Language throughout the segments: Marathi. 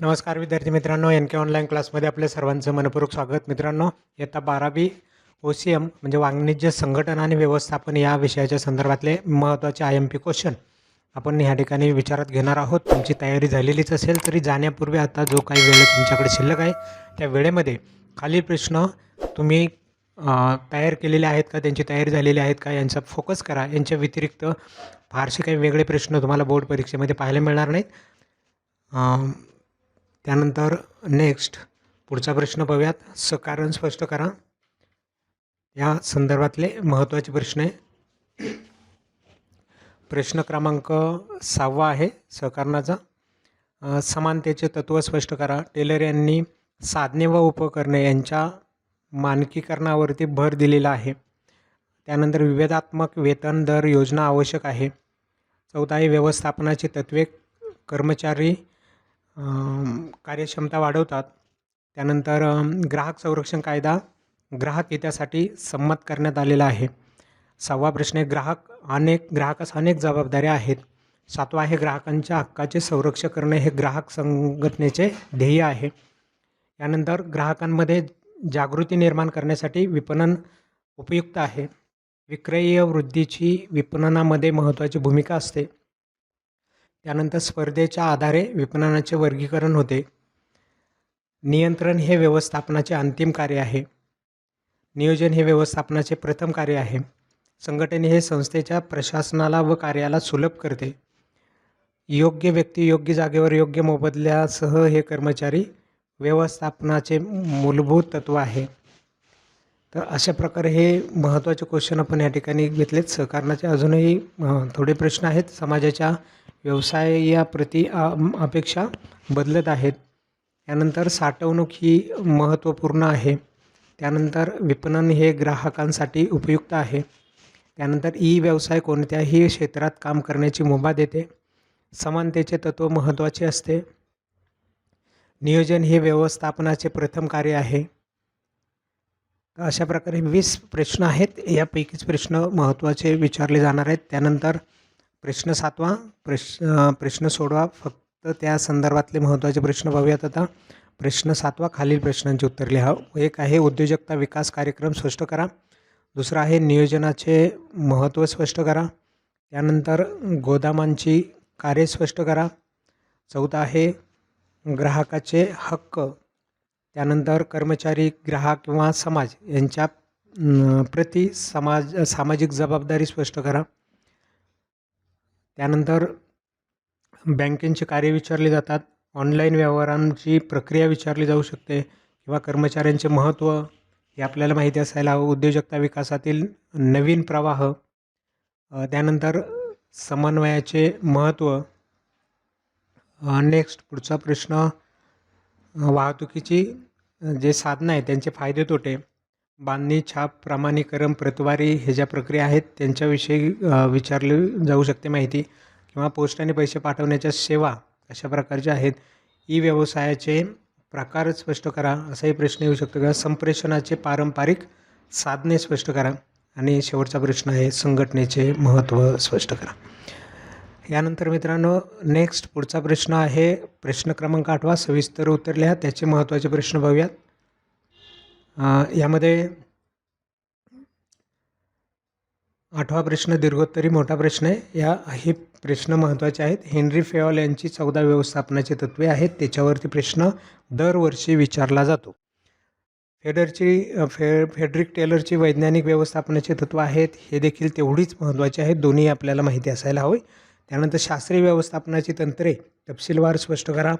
नमस्कार विद्यार्थी मित्रांनो. एन के ऑनलाईन क्लासमध्ये आपल्या सर्वांचं मनपूर्वक स्वागत. मित्रांनो इयत्ता बारावी ओ सी एम म्हणजे वाणिज्य संघटन आणि व्यवस्थापन या विषयाच्या संदर्भातले महत्त्वाचे आय एम पी क्वेश्चन आपण ह्या ठिकाणी विचारात घेणार आहोत. तुमची तयारी झालेलीच असेल तरी जाण्यापूर्वी आता जो काही वेळ तुमच्याकडे शिल्लक आहे त्या वेळेमध्ये खालील प्रश्न तुम्ही तयार केलेले आहेत का त्यांची तयारी झालेली आहेत का यांचा फोकस करा. यांच्या व्यतिरिक्त फारसे काही वेगळे प्रश्न तुम्हाला बोर्ड परीक्षेमध्ये पाहायला मिळणार नाहीत. त्यानंतर नेक्स्ट पुढचा प्रश्न पाहूयात. सकारण स्पष्ट करा. या संदर्भातले महत्त्वाचे प्रश्न आहे. प्रश्न क्रमांक सहावा आहे सहकारणाचा समानतेचे तत्त्व स्पष्ट करा. टेलर यांनी साधने व उपकरणे यांच्या मानकीकरणावरती भर दिलेला आहे. त्यानंतर विभेदात्मक वेतन दर योजना आवश्यक आहे. चौथा आहे व्यवस्थापनाची तत्त्वे. कर्मचारी कार्यक्षमता वाढवतात. त्यानंतर ग्राहक संरक्षण कायदा ग्राहक हितासाठी संमत करण्यात आलेला आहे. सहावा प्रश्न आहे ग्राहक अनेक ग्राहकास अनेक जबाबदाऱ्या आहेत. सातवा आहे ग्राहकांच्या हक्काचे संरक्षण करणे हे ग्राहक संघटनेचे ध्येय आहे. यानंतर ग्राहकांमध्ये जागृती निर्माण करण्यासाठी विपणन उपयुक्त आहे. विक्रयीय वृद्धीची विपणनामध्ये महत्त्वाची भूमिका असते. त्यानंतर स्पर्धेच्या आधारे विपणनाचे वर्गीकरण होते. नियंत्रण हे व्यवस्थापनाचे अंतिम कार्य आहे. नियोजन हे व्यवस्थापनाचे प्रथम कार्य आहे. संघटने हे संस्थेच्या प्रशासनाला व कार्याला सुलभ करते. योग्य व्यक्ती योग्य जागेवर योग्य मोबदल्यासह हे कर्मचारी व्यवस्थापनाचे मूलभूत तत्व आहे. तर अशा प्रकारे हे महत्त्वाचे क्वेश्चन आपण या ठिकाणी घेतलेत. सहकारणाचे अजूनही थोडे प्रश्न आहेत. समाजाच्या व्यवसाय या प्रति अपेक्षा बदलत आहेत. त्यानंतर साठवणूक ही महत्त्वपूर्ण आहे. त्यानंतर विपणन हे ग्राहकांसाठी उपयुक्त आहे. त्यानंतर ई व्यवसाय कोणत्याही क्षेत्रात काम करण्याची मुभा देते. समानतेचे तत्त्व महत्त्वाचे असते. नियोजन हे व्यवस्थापनाचे प्रथम कार्य आहे. अशा प्रकारे वीस प्रश्न आहेत. यापैकीच प्रश्न महत्त्वाचे विचारले जाणार आहेत. त्यानंतर प्रश्न सातवा प्रश्न प्रश्न सोडवा. फक्त त्या संदर्भातले महत्त्वाचे प्रश्न पाहूयात आता. प्रश्न सातवा खालील प्रश्नांची उत्तर लिहा. एक आहे उद्योजकता विकास कार्यक्रम स्पष्ट करा. दुसरा आहे नियोजनाचे महत्त्व स्पष्ट करा. त्यानंतर गोदामांची कार्य स्पष्ट करा. चौथा आहे ग्राहकाचे हक्क. त्यानंतर कर्मचारी ग्राहक किंवा समाज यांच्या प्रति समाज सामाजिक जबाबदारी स्पष्ट करा. त्यानंतर बँकेंचे कार्य विचारले जातात. ऑनलाईन व्यवहारांची प्रक्रिया विचारली जाऊ शकते किंवा कर्मचाऱ्यांचे महत्त्व हे आपल्याला माहिती असायला हवं. उद्योजकता विकासातील नवीन प्रवाह त्यानंतर समन्वयाचे महत्त्व नेक्स्ट पुढचा प्रश्न वाहतुकीची जे साधनं आहेत त्यांचे फायदे तोटे. बांधणी छाप प्रमाणीकरण प्रतवारी हे ज्या प्रक्रिया आहेत त्यांच्याविषयी विचारली जाऊ शकते माहिती. किंवा पोस्टाने पैसे पाठवण्याच्या सेवा अशा प्रकारच्या आहेत ई व्यवसायाचे प्रकार स्पष्ट करा असाही प्रश्न येऊ शकतो. किंवा संप्रेषणाचे पारंपरिक साधने स्पष्ट करा. आणि शेवटचा प्रश्न आहे संघटनेचे महत्त्व स्पष्ट करा. यानंतर मित्रांनो नेक्स्ट पुढचा प्रश्न आहे प्रश्न क्रमांक आठवा सविस्तर उतरल्या लिहा त्याचे महत्त्वाचे प्रश्न पाहूयात यामध्ये आठवा प्रश्न दीर्घोत्तरी मोठा प्रश्न आहे. या हे प्रश्न महत्त्वाचे आहेत. हेनरी फेऑल यांची चौदा व्यवस्थापनाची तत्वे आहेत. त्याच्यावरती प्रश्न दरवर्षी विचारला जातो. फेडरची फे फेडरिक टेलरची वैज्ञानिक व्यवस्थापनाची तत्त्व आहेत. हे देखील तेवढीच महत्त्वाची आहेत. दोन्ही आपल्याला माहिती असायला हवी. त्यानंतर शास्त्रीय व्यवस्थापनाची तंत्रे तपशीलवार स्पष्ट करा.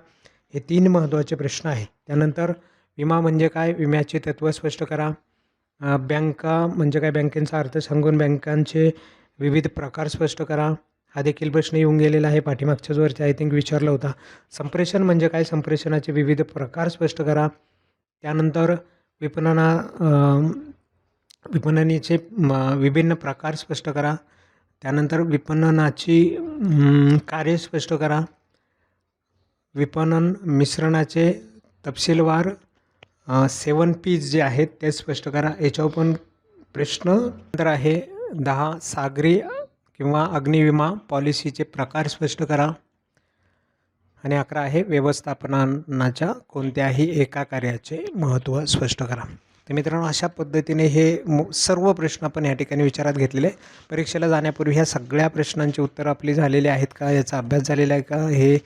हे तीन महत्त्वाचे प्रश्न आहेत. त्यानंतर विमा म्हणजे काय? विम्याचे तत्त्व स्पष्ट करा. बँका म्हणजे काय? बँकेचा अर्थ सांगून बँकांचे विविध प्रकार स्पष्ट करा. हा देखील प्रश्न येऊन गेलेला आहे. पाठीमागच्याच वरती आय थिंक विचारला होता. संप्रेषण म्हणजे काय? संप्रेषणाचे विविध प्रकार स्पष्ट करा. त्यानंतर विपणना विपणनाचे विपणनीचे विभिन्न प्रकार स्पष्ट करा. त्यानंतर विपणनाची कार्य स्पष्ट करा. विपणन मिश्रणाचे तपशीलवार सेवन पीज जे आहेत ते स्पष्ट करा. याच्यावर पण प्रश्न तर आहे. दहा सागरी किंवा अग्निविमा पॉलिसीचे प्रकार स्पष्ट करा. आणि अकरा आहे व्यवस्थापनाच्या कोणत्याही एका कार्याचे महत्त्व स्पष्ट करा. तर मित्रांनो अशा पद्धतीने हे सर्व प्रश्न आपण या ठिकाणी विचारात घेतलेले. आहे. परीक्षेला जाण्यापूर्वी ह्या सगळ्या प्रश्नांची उत्तरं आपली झालेली आहेत का? याचा अभ्यास झालेला आहे का? हे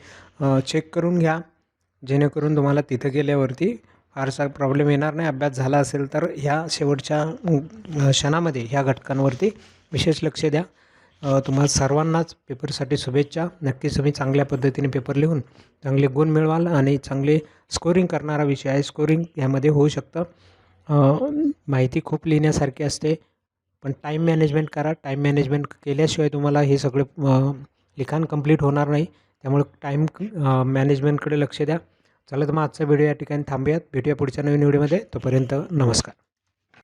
चेक करून घ्या. जेणेकरून तुम्हाला तिथं गेल्यावरती फारसा प्रॉब्लेम येणार नाही. अभ्यास झाला असेल तर ह्या शेवटच्या क्षणामध्ये ह्या घटकांवरती विशेष लक्ष द्या. तुम्हाला सर्वांनाच पेपरसाठी शुभेच्छा. नक्कीच तुम्ही चांगल्या पद्धतीने पेपर लिहून चांगले गुण मिळवाल आणि चांगले स्कोरिंग करणारा विषय आहे. स्कोरिंग यामध्ये होऊ शकतं. माहिती खूप लिहिण्यासारखी असते. पण टाईम मॅनेजमेंट करा. टाईम मॅनेजमेंट केल्याशिवाय तुम्हाला हे सगळे लिखाण कंप्लीट होणार नाही. त्यामुळे टाईम मॅनेजमेंटकडे लक्ष द्या. चला तर मग आजचा व्हिडिओ या ठिकाणी थांबूयात. भेटूया पुढच्या नवीन व्हिडिओमध्ये. तोपर्यंत नमस्कार.